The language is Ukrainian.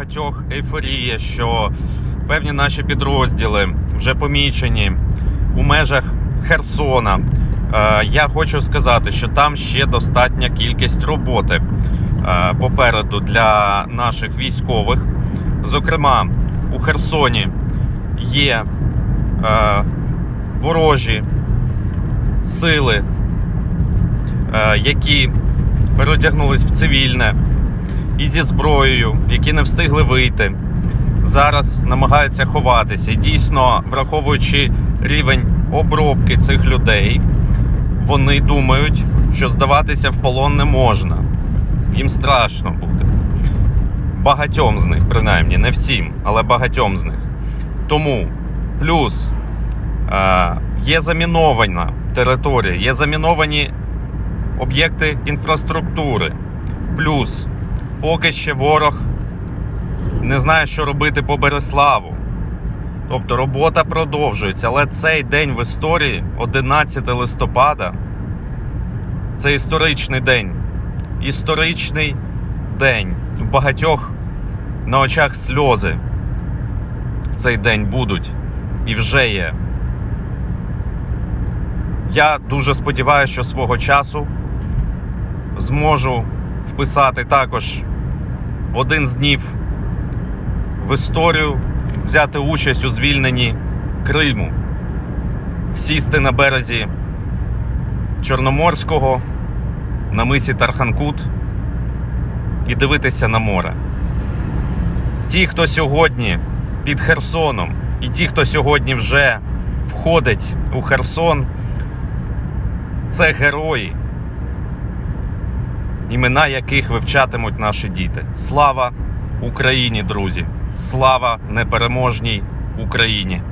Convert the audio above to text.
багатьох ейфорія, що певні наші підрозділи вже помічені у межах Херсона. Е, Я хочу сказати, що там ще достатня кількість роботи е, попереду для наших військових. Зокрема, у Херсоні є е, ворожі сили, які переодягнулись в цивільне і зі зброєю, які не встигли вийти, зараз намагаються ховатися. І дійсно, враховуючи рівень обробки цих людей, вони думають, що здаватися в полон не можна. Їм страшно буде. Багатьом з них, принаймні, не всім, але багатьом з них. Тому плюс е, є замінована територія, є заміновані об'єкти інфраструктури. Плюс поки ще ворог не знає, що робити по Береславу. Тобто робота продовжується, але цей день в історії, 11 листопада, це історичний день. Історичний день. У багатьох на очах сльози в цей день будуть і вже є. Я дуже сподіваюся, що свого часу зможу вписати також один з днів в історію, взяти участь у звільненні Криму, сісти на березі Чорноморського, на мисі Тарханкут і дивитися на море. Ті, хто сьогодні під Херсоном, і ті, хто сьогодні вже входить у Херсон, це герої, імена яких вивчатимуть наші діти. Слава Україні, друзі! Слава непереможній Україні!